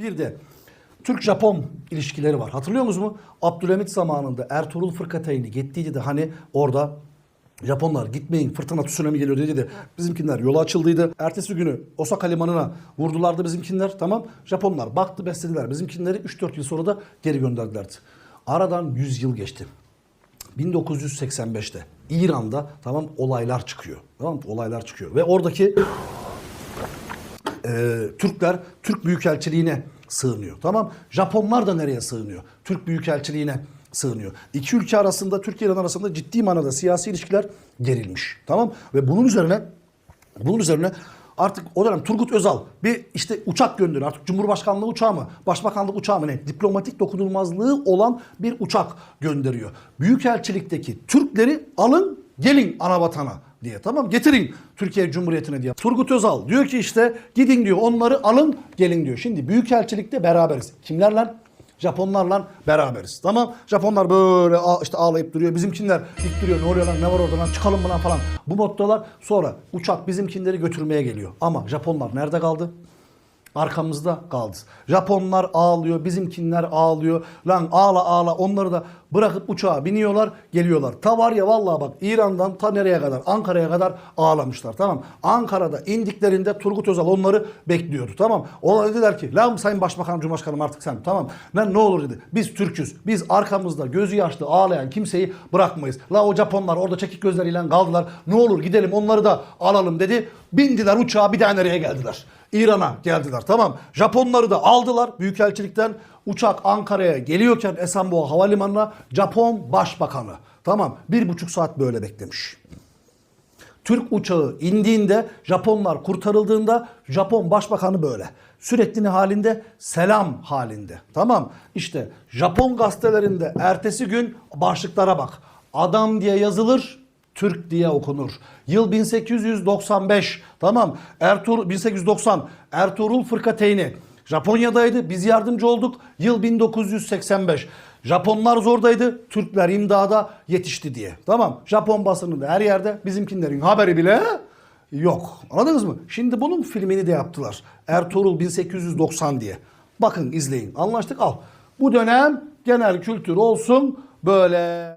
Bir de Türk-Japon ilişkileri var. Hatırlıyor musunuz mu? Abdülhamit zamanında Ertuğrul Fırkateyni gittiydi de hani orada Japonlar gitmeyin fırtına tsunami geliyor dedi de bizimkiler yola açıldıydı. Ertesi günü Osaka limanına vurdulardı bizimkiler tamam. Japonlar baktı beslediler bizimkileri 3-4 yıl sonra da geri gönderdilerdi. Aradan 100 yıl geçti. 1985'te İran'da tamam olaylar çıkıyor. Tamam? Olaylar çıkıyor ve oradaki e, Türkler Türk Büyükelçiliğine sığınıyor. Tamam. Japonlar da nereye sığınıyor? Türk Büyükelçiliğine sığınıyor. İki ülke arasında Türkiye ile arasında ciddi manada siyasi ilişkiler gerilmiş. Tamam. Ve bunun üzerine bunun üzerine artık o dönem Turgut Özal bir işte uçak gönderiyor. Artık Cumhurbaşkanlığı uçağı mı, Başbakanlık uçağı mı ne? Diplomatik dokunulmazlığı olan bir uçak gönderiyor. Büyükelçilikteki Türkleri alın gelin ana vatana diye tamam getirin Türkiye Cumhuriyeti'ne diye. Turgut Özal diyor ki işte gidin diyor onları alın gelin diyor. Şimdi Büyükelçilikte beraberiz. Kimlerle? Japonlarla beraberiz. Tamam. Japonlar böyle işte ağlayıp duruyor. Bizimkinler dik duruyor. Ne oluyor lan ne var orada lan çıkalım lan falan. Bu moddalar sonra uçak bizimkinleri götürmeye geliyor. Ama Japonlar nerede kaldı? Arkamızda kaldı. Japonlar ağlıyor, bizimkinler ağlıyor. Lan ağla ağla onları da bırakıp uçağa biniyorlar, geliyorlar. Ta var ya vallahi bak İran'dan ta nereye kadar? Ankara'ya kadar ağlamışlar tamam. Ankara'da indiklerinde Turgut Özal onları bekliyordu tamam. O dediler ki lan Sayın Başbakan Cumhurbaşkanım artık sen tamam. Lan ne olur dedi. Biz Türk'üz. Biz arkamızda gözü yaşlı ağlayan kimseyi bırakmayız. La o Japonlar orada çekik gözleriyle kaldılar. Ne olur gidelim onları da alalım dedi. Bindiler uçağa bir daha nereye geldiler? İran'a geldiler tamam. Japonları da aldılar büyükelçilikten. Uçak Ankara'ya geliyorken Esenboğa Havalimanı'na Japon Başbakanı tamam bir buçuk saat böyle beklemiş. Türk uçağı indiğinde Japonlar kurtarıldığında Japon başbakanı böyle. Sürekli halinde? Selam halinde. Tamam. İşte Japon gazetelerinde ertesi gün başlıklara bak. Adam diye yazılır, Türk diye okunur. Yıl 1895. Tamam. Ertuğrul 1890. Ertuğrul Fırkateyni. Japonya'daydı. Biz yardımcı olduk. Yıl 1985. Japonlar zordaydı. Türkler imdada yetişti diye. Tamam. Japon basınında her yerde bizimkinlerin haberi bile yok. Anladınız mı? Şimdi bunun filmini de yaptılar. Ertuğrul 1890 diye. Bakın izleyin. Anlaştık al. Bu dönem genel kültür olsun böyle.